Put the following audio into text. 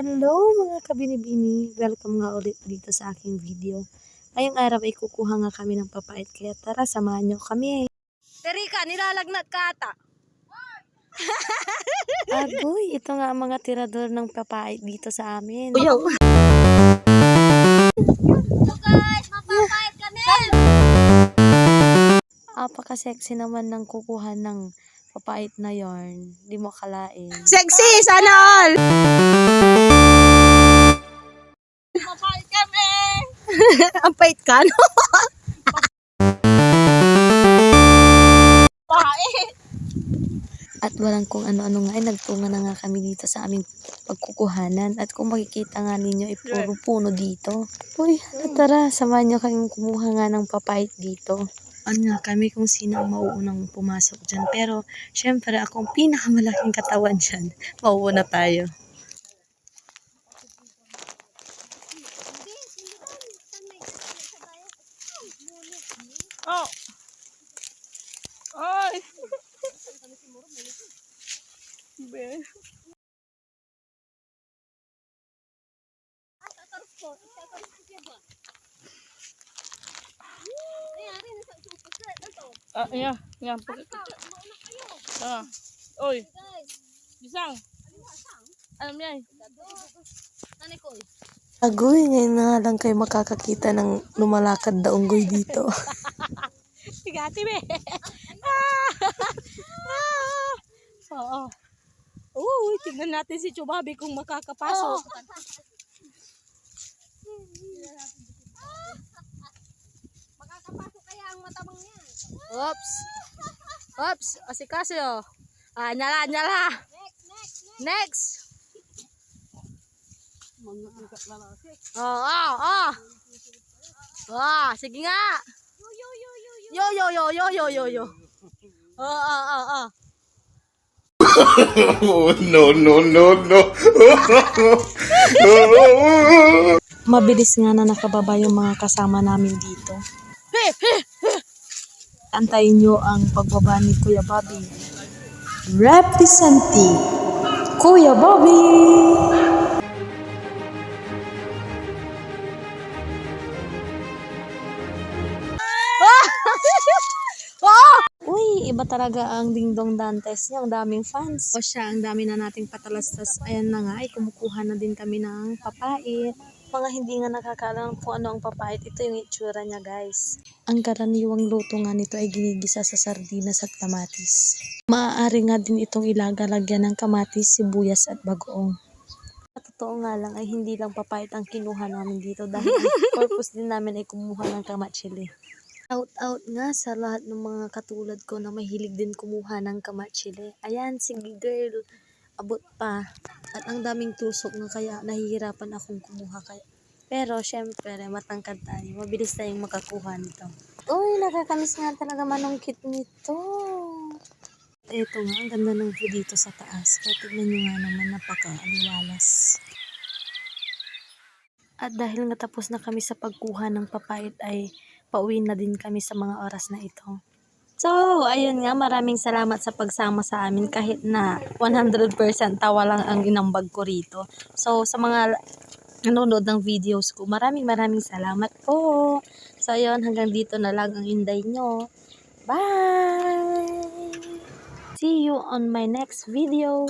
Hello mga kabinibini! Welcome nga ulit dito sa aking video. Ngayong araw ay kukuha nga kami ng papait kaya tara samahan nyo kami. Terika, nilalagnat ka ata. Agoy, ito nga ang mga tirador ng papait dito sa amin. So guys, mapapait kami! Apaka-sexy naman ng kukuha ng papait na yarn. Di mo kalain. Sexy! Sana all! Mapapait kami! ang pait ka, no? Pait! At walang kung ano-ano nga ay nagtunga na nga kami dito sa aming pagkukuhanan. At kung makikita nga ninyo ay puro puno dito. Uy, tara, samahan nyo kaming kumuha nga ng papait dito. Ano nga kami kung sino ang mauunang pumasok dyan. Pero, syempre, ako ang pinakamalaking katawan dyan. Mauuna tayo. Oh! Ay! Be. Iya, iya. Ah. Oy. Bisang. Alam niya. Nanay ko. Agoy, ngayon na nga lang kayo makakakita ng lumalakad na unggoy dito. Sigati be. Ah! Ah! Oo. Uy, tignan natin si Chubabi kung makakapasok. Makakapasok kaya ang matabang Oops. Oops. Asikaso. Ah, nyala, nyala. Next, next, next. Oh, oh, oh. Ah, sige nga. Yo yo yo yo yo yo yo. Oh, oh, oh, oh. Oh, no, no, no, no. Mabilis nga na nakababa yung mga kasama namin dito. Antayin nyo ang pagbaba ni Kuya Bobby. Representing Kuya Bobby! Iba talaga ang Dingdong Dantes niya. Ang daming fans. O siya, ang dami na nating patalastas. Ayan na nga, ay kumukuha na din kami ng papait. Mga hindi nga nakakaalam kung ano ang papait. Ito yung itsura niya, guys. Ang karaniwang luto nga nito ay ginigisa sa sardinas at kamatis. Maaari nga din itong ilagalagyan ng kamatis, sibuyas at bagoong. Totoo nga lang ay hindi lang papait ang kinuha namin dito dahil ang purpose din namin ay kumuha ng kamatsili. Out out nga sa lahat ng mga katulad ko na mahilig din kumuha ng kamatsili. Ayan, sige girl, abot pa. At ang daming tusok nga kaya nahihirapan akong kumuha kaya. Pero syempre, matangkad tayo. Mabilis tayong makakuha nito. Uy, nakakamiss nga talaga manungkit nito. Ito nga, ang ganda ng view dito sa taas. Kaya tignan nyo nga naman, napaka-aliwalas. At dahil nga tapos na kami sa pagkuha ng papait ay pauwi na din kami sa mga oras na ito. So, ayun nga, maraming salamat sa pagsama sa amin kahit na 100% tawa lang ang inambag ko rito. So, sa mga nanonood ng videos ko, maraming maraming salamat po. So, ayun, hanggang dito na lang ang inday nyo. Bye! See you on my next video.